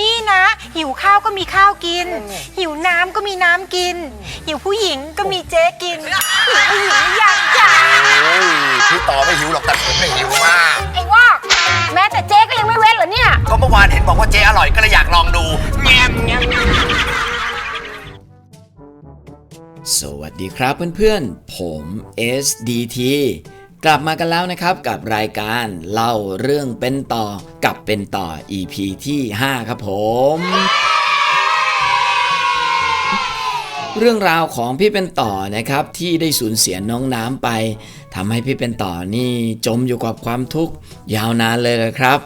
นี่นะ หิวข้าวก็มีข้าวกิน หิวน้ำก็มีน้ำกิน หิวผู้หญิงก็มีเจ๊กินหิวผู้หญิงหรือยังจ้าโอ้ยพี่ต่อไม่หิวหรอกแต่ผมไม่หิวมาก ไอ้วอกแม้แต่เจ๊ก็ยังไม่เว้นเหรอเนี่ย ก็เมื่อวานเห็นบอกว่าเจ๊อร่อยก็เลยอยากลองดูแงมแงมสวัสดีครับเพื่อนๆ ผม SDT กลับมากันแล้วนะครับกับรายการเล่าเรื่องเป็นต่อกับเป็นต่อ EP ที่ 5 ครับผม เรื่องราวของพี่เป็นต่อนะครับที่ได้สูญเสียน้องน้ำไปทำให้พี่เป็นต่อนี่จมอยู่กับความทุกข์ยาวนานเลยนะครับ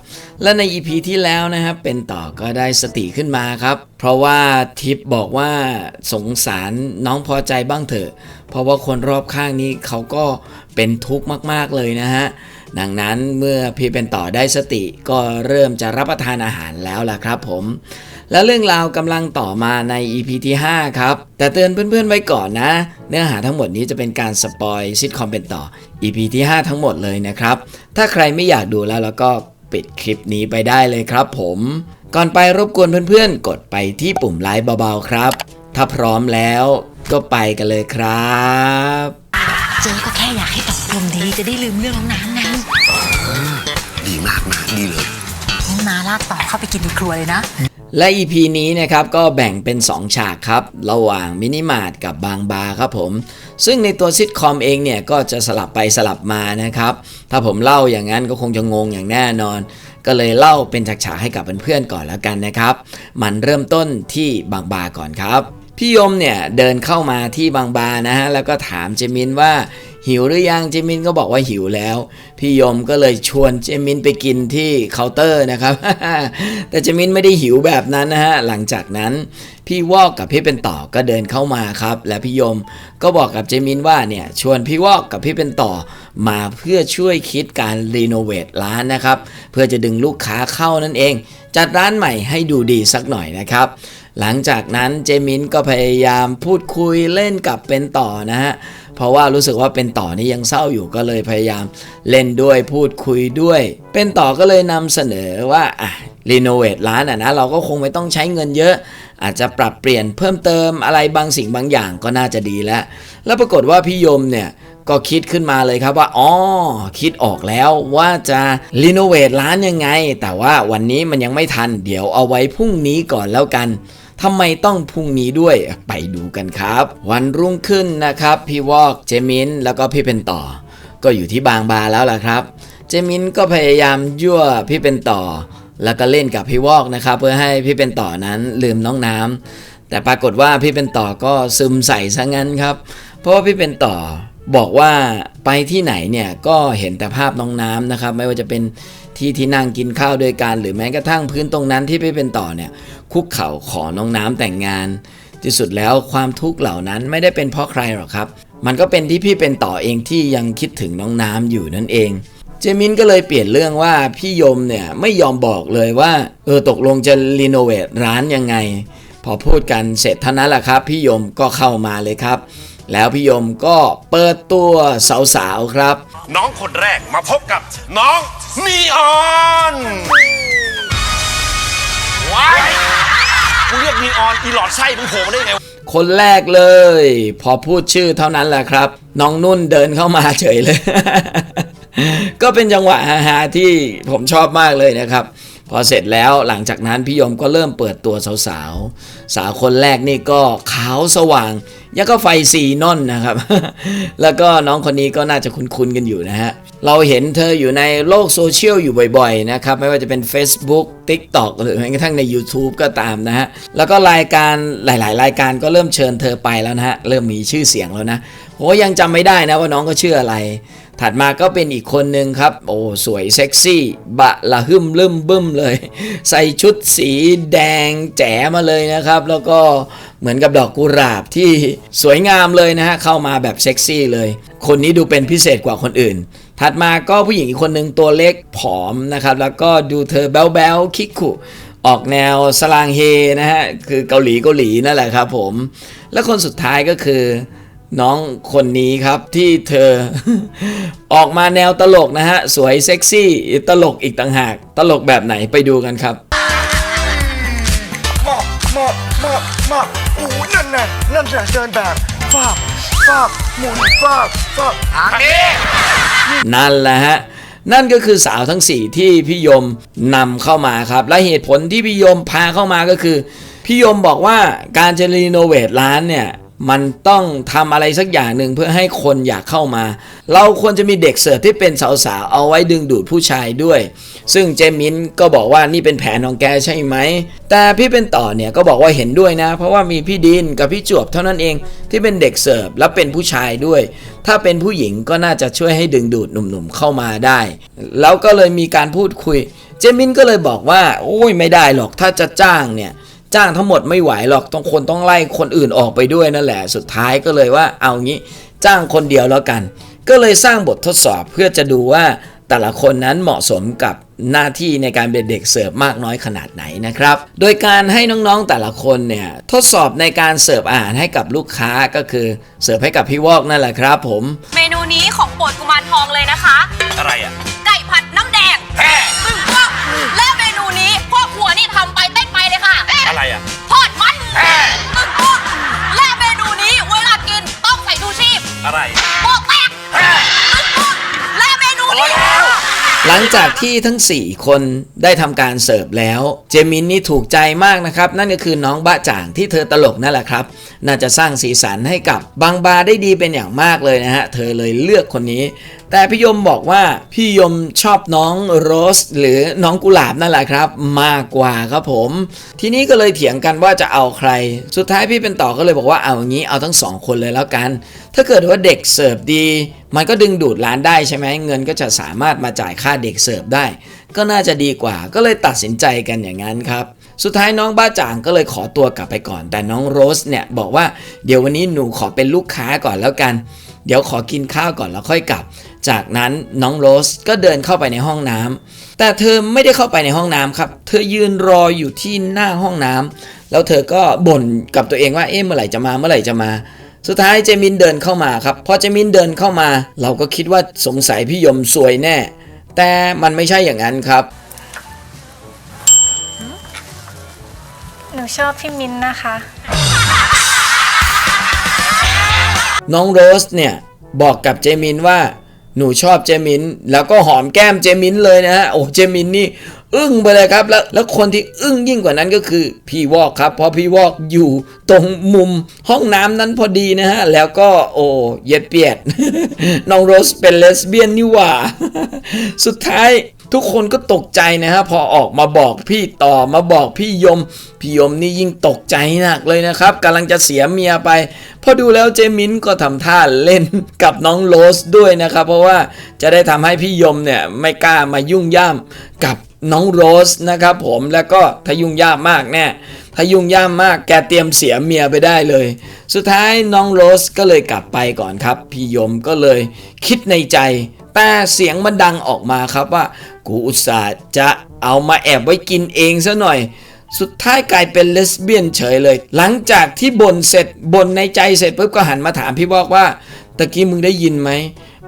และใน EP ที่แล้วนะครับเป็นต่อก็ได้สติขึ้นมาครับ เพราะว่าทิปบอกว่าสงสารน้องพอใจบ้างเถอะ เพราะว่าคนรอบข้างนี้เขาก็เป็นทุกข์มาก ๆเลยนะฮะดังนั้นเมื่อพี่เป็นต่อได้สติก็เริ่มจะรับประทานอาหารแล้วล่ะครับผม และเรื่องราวกำลังต่อมาใน EP ที่ 5 ครับ แต่เตือนเพื่อนๆไว้ก่อนนะ เนื้อหาทั้งหมดนี้จะเป็นการสปอยซิทคอมเป็นต่อ EP ที่ 5 ทั้งหมดเลยนะครับ ถ้าใครไม่อยากดูแล้วแล้วก็ปิดคลิปนี้ไปได้เลยครับผม ก่อนไปรบกวนเพื่อนๆ กดไปที่ปุ่มไลค์เบาๆครับ ถ้าพร้อมแล้วก็ไปกันเลยครับ เจ๊ก็แค่อยากให้ตกลมดีจะได้ลืมเรื่องน้องน้ำไงดีมากนะดีเลย งั้นมาลากต่อเข้าไปกินในครัวเลยนะ และ EP นี้นะครับก็แบ่งเป็น 2 ฉากครับ ระหว่างมินิมาร์ทกับบางบาครับผม ซึ่งในตัวซิทคอมเองเนี่ย ก็จะสลับไปสลับมานะครับ ถ้าผมเล่าอย่างนั้นก็คงจะงงอย่างแน่นอน ก็เลยเล่าเป็นฉากๆให้กับเพื่อนๆก่อนแล้วกันนะครับ มันเริ่มต้นที่บางบาก่อนครับ พี่ยมเนี่ยเดินเข้ามาที่บางบานะฮะแล้วก็ถามเจมินว่าหิวหรือยังเจมินก็บอกว่าหิวแล้ว พี่ยมก็เลยชวนเจมินไปกินที่เคาน์เตอร์นะครับ แต่เจมินไม่ได้หิวแบบนั้นนะฮะหลังจากนั้นพี่วอกกับพี่เป็นต่อก็เดินเข้ามาครับ และพี่ยมก็บอกกับเจมินว่าเนี่ยชวนพี่วอกกับพี่เป็นต่อมาเพื่อช่วยคิดการรีโนเวทร้านนะครับ เพื่อจะดึงลูกค้าเข้านั่นเอง จัดร้านใหม่ให้ดูดีสักหน่อยนะครับ หลังจากนั้นเจมินก็พยายามพูดคุยเล่นกับเป็นต่อนะฮะ เพราะว่ารู้สึกว่าเป็นต่อนี่ยังเศร้าอยู่ก็เลยพยายามเล่นด้วยพูดคุยด้วย เป็นต่อก็เลยนำเสนอว่าอะรีโนเวทร้านอะนะเราก็คงไม่ต้องใช้เงินเยอะ อาจจะปรับเปลี่ยนเพิ่มเติมอะไรบางสิ่งบางอย่างก็น่าจะดีแล้ว แล้วปรากฏว่าพี่ยมเนี่ย ก็คิดขึ้นมาเลยครับว่าอ๋อคิดออกแล้วว่าจะรีโนเวทร้านยังไง แต่ว่าวันนี้มันยังไม่ทัน เดี๋ยวเอาไว้พรุ่งนี้ก่อนแล้วกันทำไมต้องพรุ่งนี้ด้วยไปดูกันครับ วันรุ่งขึ้นนะครับ พี่วอกเจมินแล้วก็พี่เป็นต่อ ก็อยู่ที่บางบาแล้วล่ะครับ เจมินก็พยายามยั่วพี่เป็นต่อ แล้วก็เล่นกับพี่วอกนะครับ เพื่อให้พี่เป็นต่อนั้นลืมน้องน้ำแต่ปรากฏว่าพี่เป็นต่อก็ซึมใส่ซะงั้นครับ เพราะว่าพี่เป็นต่อ บอกว่าไปที่ไหนเนี่ยก็เห็นแต่ภาพน้องน้ำนะครับ ไม่ว่าจะเป็นที่ที่นั่งกินข้าวด้วยกันหรือแม้กระทั่งพื้นตรงนั้นที่พี่เป็นต่อเนี่ยคุกเข่าขอน้องน้ำแต่งงาน ที่สุดแล้วความทุกข์เหล่านั้นไม่ได้เป็นเพราะใครหรอกครับ มันก็เป็นที่พี่เป็นต่อเองที่ยังคิดถึงน้องน้ำอยู่นั่นเอง เจมินก็เลยเปลี่ยนเรื่องว่าพี่ยมเนี่ยไม่ยอมบอกเลยว่าเออตกลงจะรีโนเวทร้านยังไง พอพูดกันเสร็จเท่านั้นแหละครับ พี่ยมก็เข้ามาเลยครับ แล้วพี่ยมก็เปิดตัวสาวๆครับ น้องคนแรกมาพบกับน้องนีออนว้ายกูเรียกนีออนอีหลอดไส้มึงโผล่มาได้ไงคนแรกเลย พอพูดชื่อเท่านั้นแหละครับ น้องนุ่นเดินเข้ามาเฉยเลย ก็เป็นจังหวะฮาๆที่ผมชอบมากเลยนะครับ พอเสร็จแล้วหลังจากนั้นพี่ยมก็เริ่มเปิดตัวสาวๆสาวคนแรกนี่ก็ขาวสว่างยังก็ไฟสีน่อนนะครับ แล้วก็น้องคนนี้ก็น่าจะคุ้นๆกันอยู่นะฮะ เราเห็นเธออยู่ในโลกโซเชียลอยู่บ่อยๆนะครับ ไม่ว่าจะเป็น Facebook TikTok หรือแม้กระทั่งใน YouTube ก็ตามนะฮะ แล้วก็รายการหลายๆ รายการก็เริ่มเชิญเธอไปแล้วนะฮะ เริ่มมีชื่อเสียงแล้วนะโหยังจำไม่ได้นะว่าน้องก็ชื่ออะไร ถัดมาก็เป็นอีกคนนึงครับ โอ้ สวยเซ็กซี่ บะละหึมลืมบึ้มเลย ใส่ชุดสีแดงแจ๋มาเลยนะครับ แล้วก็เหมือนกับดอกกุหลาบที่สวยงามเลยนะฮะ เข้ามาแบบเซ็กซี่เลย คนนี้ดูเป็นพิเศษกว่าคนอื่น ถัดมาก็ผู้หญิงอีกคนหนึ่งตัวเล็กผอมนะครับ แล้วก็ดูเธอแบ๊วแบ๊วๆคิกคุออกแนวสลางเฮนะฮะ คือเกาหลีเกาหลีนั่นแหละครับผม และคนสุดท้ายก็คือ น้องคนนี้ครับที่เธอ ออกมาแนวตลกนะฮะ สวยเซ็กซี่ตลกอีกต่างหาก ตลกแบบไหนไปดูกันครับมามาอู้นั่นน่ะนั่นน่ะเดินแบบฟาบฟาบหมุนฟาบฟาบทางนี้นั่นแหละฮะนั่นก็คือสาวทั้ง 4 ที่พี่ยมนำเข้ามาครับ และเหตุผลที่พี่ยมพาเข้ามาก็คือ พี่ยมบอกว่าการจะรีโนเวทร้านเนี่ย มันต้องทำอะไรสักอย่างหนึ่งเพื่อให้คนอยากเข้ามา เราควรจะมีเด็กเสิร์ฟที่เป็นสาวๆ เอาไว้ดึงดูดผู้ชายด้วย ซึ่งเจมินก็บอกว่านี่เป็นแผนของแกใช่ไหม แต่พี่เป็นต่อเนี่ยก็บอกว่าเห็นด้วยนะ เพราะว่ามีพี่ดินกับพี่จวบเท่านั้นเองที่เป็นเด็กเสิร์ฟและเป็นผู้ชายด้วย ถ้าเป็นผู้หญิงก็น่าจะช่วยให้ดึงดูดหนุ่มๆเข้ามาได้ แล้วก็เลยมีการพูดคุย เจมินก็เลยบอกว่า โอ้ยไม่ได้หรอกถ้าจะจ้างเนี่ย จ้างทั้งหมดไม่ไหวหรอกต้องคนต้องไล่คนอื่นออกไปด้วยนั่นแหละ สุดท้ายก็เลยว่าเอางี้จ้างคนเดียวแล้วกัน ก็เลยสร้างบททดสอบเพื่อจะดูว่าแต่ละคนนั้นเหมาะสมกับหน้าที่ในการเป็นเด็กเสิร์ฟมากน้อยขนาดไหนนะครับ โดยการให้น้องๆแต่ละคนเนี่ยทดสอบในการเสิร์ฟอาหารให้กับลูกค้าก็คือเสิร์ฟให้กับพี่วอกนั่นแหละครับ ผม เมนูนี้ของโปรดกุมารทองเลยนะคะ อะไรอะ ไก่ผัดน้ำแดงแฮ่ตึงพวกและเมนูนี้พ่อครัวนี่ทำ อะไรอะทอดมันตึงพวกและเมนูนี้เวลากินต้องใส่ชูชีพอะไรโปะแตกตึงพวกและเมนูนี้หลังจากที่ทั้ง 4 คนได้ทำการเสิร์ฟแล้ว เจมินนี่ถูกใจมากนะครับ นั่นก็คือน้องบะจ่างที่เธอตลกนั่นแหละครับ น่าจะสร้างสีสันให้กับบางบาได้ดีเป็นอย่างมากเลยนะฮะ เธอเลยเลือกคนนี้ แต่พี่ยมบอกว่าพี่ยมชอบน้องโรสหรือน้องกุหลาบนั่นแหละครับ มากกว่าครับผม ทีนี้ก็เลยเถียงกันว่าจะเอาใคร สุดท้ายพี่เป็นต่อก็เลยบอกว่าเอาอย่างนี้เอาทั้งสองคนเลยแล้วกัน ถ้าเกิดว่าเด็กเสิร์ฟดี มันก็ดึงดูดร้านได้ใช่ไหมเงินก็จะสามารถมาจ่ายค่าเด็กเสิร์ฟได้ ก็น่าจะดีกว่า ก็เลยตัดสินใจกันอย่างนั้นครับสุดท้ายน้องบ้าจ่างก็เลยขอตัวกลับไปก่อน แต่น้องโรสเนี่ยบอกว่าเดี๋ยววันนี้หนูขอเป็นลูกค้าก่อนแล้วกัน เดี๋ยวขอกินข้าวก่อนแล้วค่อยกลับ จากนั้นน้องโรสก็เดินเข้าไปในห้องน้ำแต่เธอไม่ได้เข้าไปในห้องน้ำครับ เธอยืนรออยู่ที่หน้าห้องน้ำแล้วเธอก็บ่นกับตัวเองว่าเอ๊ะเมื่อไหร่จะมาเมื่อไหร่จะมา สุดท้ายเจมินเดินเข้ามาครับพอเจมินเดินเข้ามา เราก็คิดว่าสงสัยพี่ยมซวยแน่ แต่มันไม่ใช่อย่างนั้นครับหนูชอบพี่มินนะคะ น้องโรสเนี่ยบอกกับเจมินว่าหนูชอบเจมิน แล้วก็หอมแก้มเจมินเลยนะฮะโอ้เจมินนี่อึ้งไปเลยครับ แล้วแล้วคนที่อึ้งยิ่งกว่านั้นก็คือพี่วอกครับเพราะพี่วอกอยู่ตรงมุมห้องน้ำนั้นพอดีนะฮะ แล้วก็โอ้เย็ดเปียดน้องโรสเป็นเลสเบี้ยนนี่หว่า สุดท้าย ทุกคนก็ตกใจนะฮะพอออกมาบอกพี่ต่อมาบอกพี่ยม พี่ยมนี่ยิ่งตกใจหนักเลยนะครับกำลังจะเสียเมียไป พอดูแล้วเจมินก็ทำท่าเล่นกับน้องโรสด้วยนะครับ เพราะว่าจะได้ทำให้พี่ยมเนี่ยไม่กล้ามายุ่งย่ามกับน้องโรสนะครับผมแล้วก็ถ้ายุ่งย่ามมากแน่ถ้ายุ่งย่ามมากแกเตรียมเสียเมียไปได้เลย สุดท้ายน้องโรสก็เลยกลับไปก่อนครับ พี่ยมก็เลยคิดในใจ แต่เสียงมันดังออกมาครับว่า กูอุตส่าห์จะเอามาแอบไว้กินเองซะหน่อย สุดท้ายกลายเป็นเลสเบี้ยนเฉยเลย หลังจากที่บ่นเสร็จบ่นในใจเสร็จปุ๊บก็หันมาถามพี่วอกว่าตะกี้มึงได้ยินไหม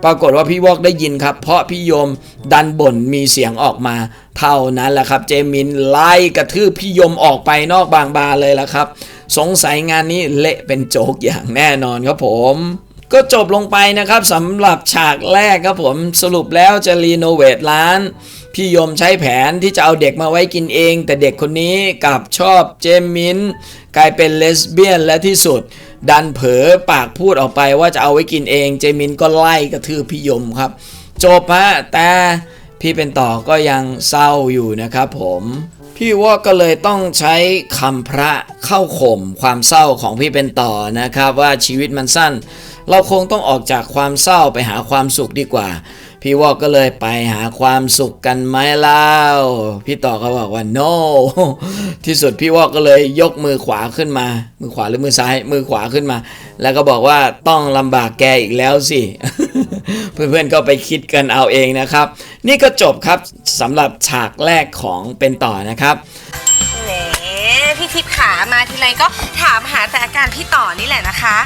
ปรากฏว่าพี่วอกได้ยินครับ เพราะพี่โยมดันบ่นมีเสียงออกมา เท่านั้นแหละครับ เจมินไล่กระทืบพี่โยมออกไปนอกบางบาเลยละครับ สงสัยงานนี้เละเป็นโจกอย่างแน่นอนครับผม ก็จบลงไปนะครับสำหรับฉากแรกครับผมสรุปแล้วจะรีโนเวทร้าน พี่ยมใช้แผนที่จะเอาเด็กมาไว้กินเอง แต่เด็กคนนี้กลับชอบเจมินกลายเป็นเลสเบี้ยนและที่สุด ดันเผลอปากพูดออกไปว่าจะเอาไว้กินเอง เจมินก็ไล่กระทืบพี่ยมครับ จบฮะแต่พี่เป็นต่อก็ยังเศร้าอยู่นะครับผมพี่ว่าก็เลยต้องใช้คำพระเข้าข่มความเศร้าของพี่เป็นต่อนะครับ ว่าชีวิตมันสั้น เราคงต้องออกจากความเศร้าไปหาความสุขดีกว่า พี่วอกก็เลยไปหาความสุขกันไหมเล่าพี่ต่อก็บอกว่า no ที่สุดพี่วอกก็เลยยกมือขวาขึ้นมา มือขวาหรือมือซ้าย มือขวาขึ้นมา แล้วก็บอกว่าต้องลำบากแกอีกแล้วสิ เพื่อนๆก็ไปคิดกันเอาเองนะครับ นี่ก็จบครับสำหรับฉากแรกของเป็นต่อนะครับแหมพี่ทิพย์ขามาทีไรก็ถามหาแต่อาการพี่ต่อนี่แหละนะคะ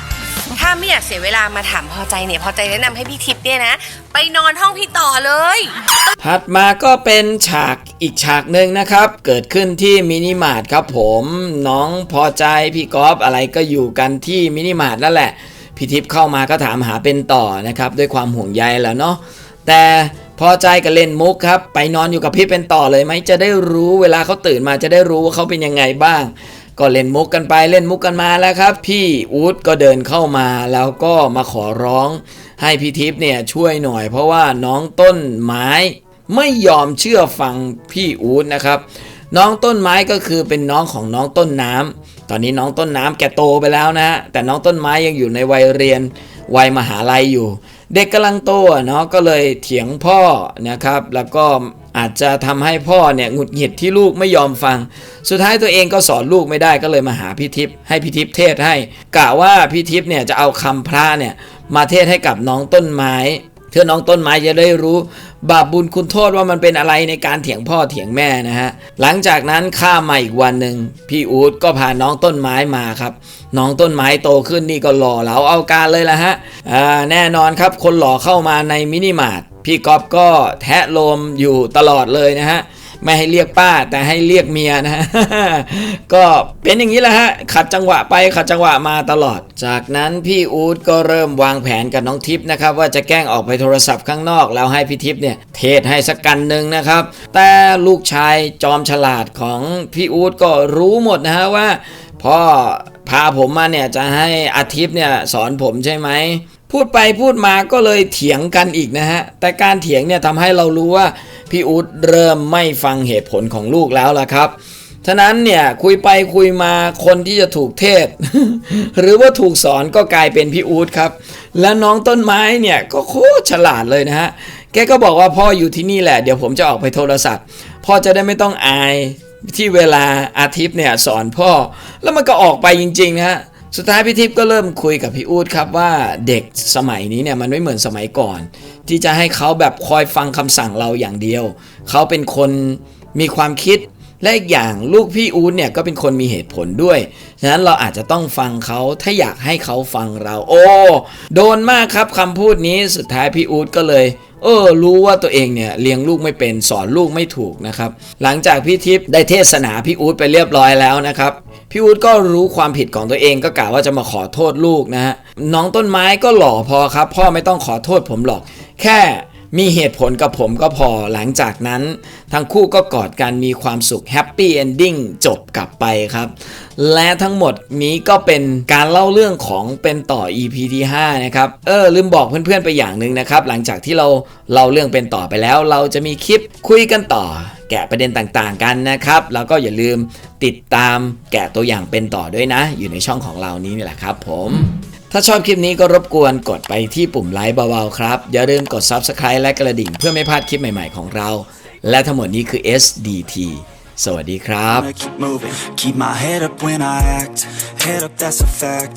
ถ้าไม่อยากเสียเวลามาถามพอใจเนี่ย พอใจแนะนำให้พี่ทิพย์เนี่ยนะ ไปนอนห้องพี่ต่อเลย ถัดมาก็เป็นฉากอีกฉากหนึ่งนะครับ เกิดขึ้นที่มินิมาร์ทครับผมน้องพอใจพี่กอฟอะไรก็อยู่กันที่มินิมาร์ทนั่นแหละพี่ทิพย์เข้ามาก็ถามหาเป็นต่อนะครับด้วยความห่วงใยแล้วเนาะแต่พอใจกับเล่นมุกครับ ไปนอนอยู่กับพี่เป็นต่อเลยไหมจะได้รู้เวลาเขาตื่นมาจะได้รู้ว่าเขาเป็นยังไงบ้าง ก็เล่นมุกกันไปเล่นมุกกันมาแล้วครับ พี่อู๊ดก็เดินเข้ามาแล้วก็มาขอร้องให้พี่ทิพย์เนี่ยช่วยหน่อย เพราะว่าน้องต้นไม้ไม่ยอมเชื่อฟังพี่อู๊ดนะครับ น้องต้นไม้ก็คือเป็นน้องของน้องต้นน้ำตอนนี้น้องต้นน้ำแกโตไปแล้วนะฮะแต่น้องต้นไม้ยังอยู่ในวัยเรียนวัยมหาลัยอยู่ เด็กกำลังโตเนาะก็เลยเถียงพ่อนะครับ แล้วก็ อาจจะทำให้พ่อเนี่ยหงุดหงิดที่ลูกไม่ยอมฟัง สุดท้ายตัวเองก็สอนลูกไม่ได้ก็เลยมาหาพี่ทิพย์ให้พี่ทิพย์เทศให้กะว่าพี่ทิพย์เนี่ยจะเอาคำพระเนี่ยมาเทศให้กับน้องต้นไม้เพื่อน้องต้นไม้จะได้รู้ บาปบุญคุณโทษว่ามันเป็นอะไรในการเถียงพ่อเถียงแม่นะฮะ หลังจากนั้นข้ามาอีกวันหนึ่งพี่อู๊ดก็พาน้องต้นไม้มาครับ น้องต้นไม้โตขึ้นนี่ก็หล่อเหลาเอาการเลยละฮะอ่าแน่นอนครับคนหล่อเข้ามาในมินิมาร์ท พี่ก๊อฟก็แทะโลมอยู่ตลอดเลยนะฮะไม่ให้เรียกป้าแต่ให้เรียกเมียนะฮะก็เป็นอย่างนี้แหละฮะขัดจังหวะไปขัดจังหวะมาตลอด จากนั้นพี่อู๊ดก็เริ่มวางแผนกับน้องทิพย์นะครับว่าจะแกล้งออกไปโทรศัพท์ข้างนอก แล้วให้พี่ทิพย์เนี่ยเทศให้สักกันหนึ่งนะครับ แต่ลูกชายจอมฉลาดของพี่อู๊ดก็รู้หมดนะฮะว่าพ่อพาผมมาเนี่ยจะให้อาทิตย์เนี่ยสอนผมใช่ไหม พูดไปพูดมาก็เลยเถียงกันอีกนะฮะ แต่การเถียงเนี่ยทำให้เรารู้ว่าพี่อู๊ดเริ่มไม่ฟังเหตุผลของลูกแล้วล่ะครับ ฉะนั้นเนี่ยคุยไปคุยมาคนที่จะถูกเทศ หรือว่าถูกสอนก็กลายเป็นพี่อู๊ดครับ และน้องต้นไม้เนี่ยก็โคตรฉลาดเลยนะฮะ แกก็บอกว่าพ่ออยู่ที่นี่แหละเดี๋ยวผมจะออกไปโทรศัพท์ พ่อจะได้ไม่ต้องอายที่เวลาอาทิตย์เนี่ยสอนพ่อ แล้วมันก็ออกไปจริงๆนะฮะ สุดท้ายพี่ทิพย์ก็เริ่มคุยกับพี่อู๊ดครับว่าเด็กสมัยนี้เนี่ยมันไม่เหมือนสมัยก่อน ที่จะให้เขาแบบคอยฟังคำสั่งเราอย่างเดียว เขาเป็นคนมีความคิดและอีกอย่างลูกพี่อู๊ดเนี่ยก็เป็นคนมีเหตุผลด้วย ฉะนั้นเราอาจจะต้องฟังเขาถ้าอยากให้เขาฟังเรา โอ้ โดนมากครับคำพูดนี้สุดท้ายพี่อู๊ดก็เลย เออรู้ว่าตัวเองเนี่ยเลี้ยงลูกไม่เป็นสอนลูกไม่ถูกนะครับหลังจากพี่ทิพย์ได้เทศนาพี่อู๊ดไปเรียบร้อยแล้วนะครับพี่อู๊ดก็รู้ความผิดของตัวเองก็กล่าวว่าจะมาขอโทษลูกนะฮะน้องต้นไม้ก็หล่อพอครับ พ่อไม่ต้องขอโทษผมหรอก แค่ มีเหตุผลกับผมก็พอหลังจากนั้น ทั้งคู่ก็กอดกันมีความสุขแฮปปี้เอนดิ้งจบกลับไปครับ และทั้งหมดนี้ก็เป็นการเล่าเรื่องของเป็นต่อ EP ที่ 5 นะครับ เออ ลืมบอกเพื่อนๆไปอย่างหนึ่งนะครับ หลังจากที่เราเล่าเรื่องเป็นต่อไปแล้ว เราจะมีคลิปคุยกันต่อ แกะประเด็นต่างๆกันนะครับ แล้วก็อย่าลืมติดตามแกะตัวอย่างเป็นต่อด้วยนะ อยู่ในช่องของเรานี้นี่แหละครับ ผม ถ้าชอบคลิปนี้ก็รบกวนกดไปที่ปุ่มไลค์เบาๆครับ อย่าลืมกด Subscribe และกระดิ่งเพื่อไม่พลาดคลิปใหม่ๆของเรา และทั้งหมดนี้คือ SDT สวัสดีครับ keep moving. Keep my head up when I act. Head up, that's a fact.